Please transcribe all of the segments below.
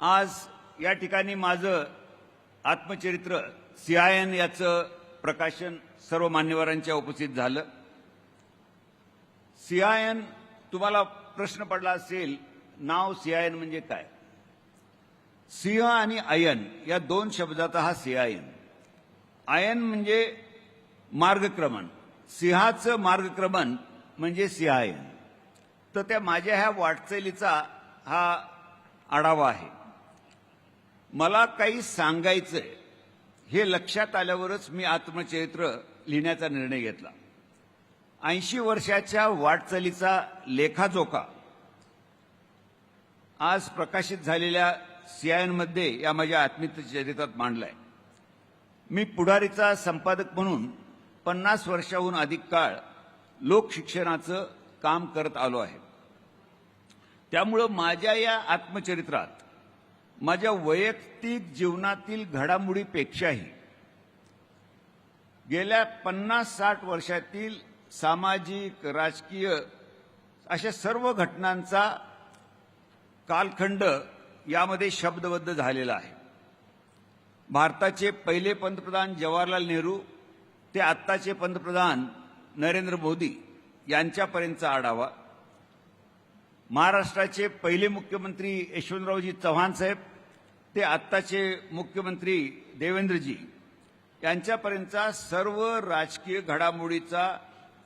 आज या ठिकाणी माझं आत्मचरित्र सीआयएन याचं प्रकाशन सर्व मान्यवरांच्या उपस्थित झालं. सीआयएन तुम्हाला प्रश्न पडला असेल नाव सीआयएन म्हणजे काय? सिंह आणि आयन या दोन शब्दात हा सीआयएन आयन म्हणजे मार्गक्रमण. सिंहाचं मार्गक्रमण म्हणजे सिंहायन तर त्या माझ्या ह्या वाटचालीचा हा आढावा आहे. मला काही सांगायचंय. हे लक्षात आल्यावरच मी आत्मचरित्र लिहिण्याचा निर्णय घेतला. ऐंशी वर्षाच्या वाटचालीचा लेखाजोखा. आज प्रकाशित झालेल्या सीआयएनमध्ये या माझ्या आत्मचरित्रात मांडलाय. मी पुढारीचा संपादक म्हणून पन्नास वर्षाहून अधिक काळ लोकशिक्षणाचं काम करत आलो आहे. त्यामुळं माझ्या या आत्मचरित्रात माझ्या वैयक्तिक जीवनातील घडामोडीपेक्षाही गेल्या पन्नास साठ वर्षातील सामाजिक राजकीय अशा सर्व घटनांचा कालखंड यामध्ये शब्दबद्ध झालेला आहे. भारताचे पहिले पंतप्रधान जवाहरलाल नेहरू ते आत्ताचे पंतप्रधान नरेंद्र मोदी यांच्यापर्यंतचा आढावा. महाराष्ट्राचे पहिले मुख्यमंत्री यशवंतरावजी चव्हाण साहेब ते आत्ताचे मुख्यमंत्री देवेंद्रजी यांच्यापर्यंतचा सर्व राजकीय घडामोडीचा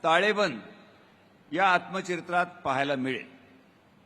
ताळेबंद या आत्मचरित्रात पाहायला मिळेल.